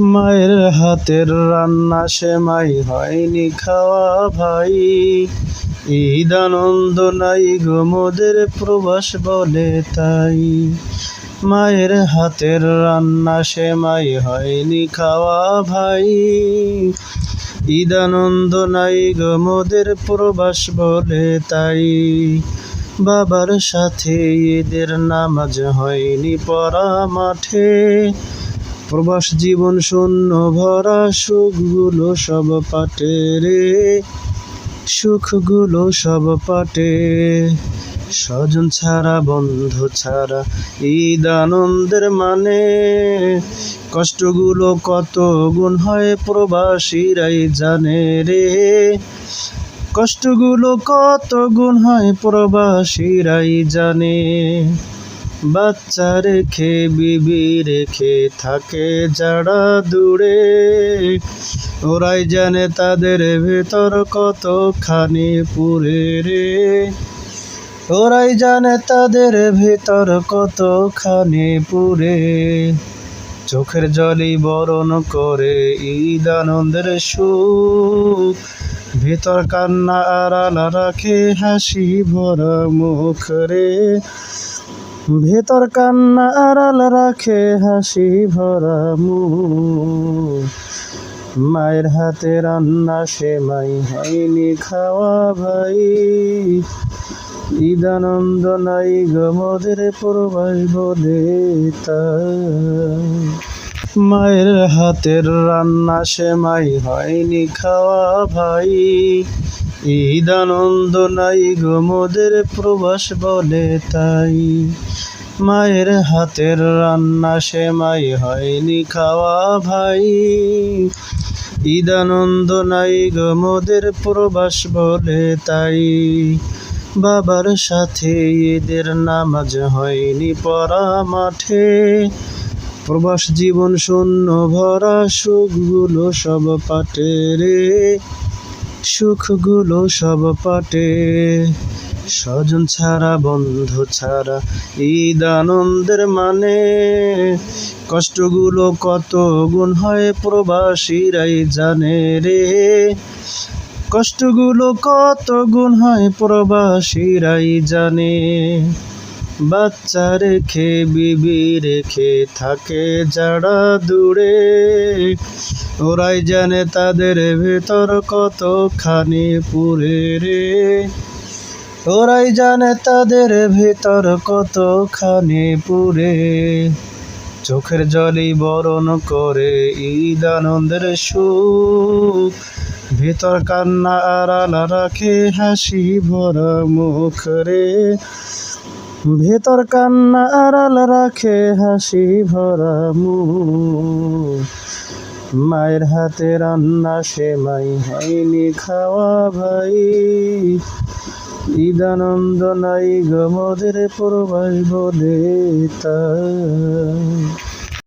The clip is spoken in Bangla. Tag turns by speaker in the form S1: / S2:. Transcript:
S1: মায়ের হাতের রান্না সেমাই হয়নি খাওয়া ভাই। ঈদ আনন্দ নাই গো মোদের প্রবাস বলে তাই। মায়ের হাতের রান্না সেমাই হয়নি খাওয়া ভাই। ঈদ আনন্দ নাই গো মোদের প্রবাস বলে তাই। বাবার সাথে ঈদের নামাজ হয়নি পড়া মাঠে। প্রবাস জীবন শূন্য ভরা, সুখগুলো সব পাটে রে। সুখগুলো সব পাটে। স্বজন ছাড়া, বন্ধু ছাড়া, ঈদ আনন্দের মানে। কষ্টগুলো কত গুণ হয় প্রবাসীরাই জানে রে। কষ্টগুলো কত গুণ হয় প্রবাসীরাই জানে। বাচ্চা রেখে বিবি রেখে থাকে যারা দূরে। ওরাই জানে তাদের ভেতর কতখানি পুরে রে। ওরাই জানে তাদের ভেতর কতখানি পুরে। চোখের জলই বরণ করে ঈদ আনন্দের সুখ। ভেতর কান্না আড়াল রাখে হাসি ভরা মুখ রে। ভেতর কান্না আড়াল রাখে হাসি ভরা মুখ মায়ের হাতে রান্না সেমাই হয়নি খাওয়া ভাই। ঈদ আনন্দ নাই গমদের প্রবাস বলে মায়ের হাতের রান্না সেমাই হয়নি খাওয়া ভাই। ঈদ আনন্দ নাই গমদের প্রবাস বলে তাই। মায়ের হাতের রান্না সেমাই হয়নি খাওয়া ভাই। ঈদ আনন্দ নাই গমদের প্রবাস বলে তাই। বাবার সাথে ঈদের নামাজ হয়নি পড়া মাঠে। প্রবাস জীবন শূন্য ভরা সুখগুলো সব পাটে রে। সুখগুলো সব পাটে। স্বজন ছাড়া, বন্ধু ছাড়া, ঈদ আনন্দের মানে। কষ্টগুলো কত গুণ হয় প্রবাসীরাই জানে রে। কষ্টগুলো কত গুণ হয় প্রবাসীরাই জানে। বাচ্চা রেখে বিবি রেখে থাকে যারা দূরে। ওরাই জানে তাদের ভেতর কতখানি পুরে রে। ওরাই জানে তাদের ভেতর কতখানি পুরে। চোখের জলই বরণ করে ঈদ, আনন্দের সুখ। ভেতর কান্না আড়াল রাখে হাসি ভরা মুখ রে। ভেতর কান্না আড়াল রাখে হাসি ভরা মায়ের হাতে রান্না সেমাই হয়নি খাওয়া ভাই। ঈদানন্দ নাই গমদের প্রবাস বলে তাই।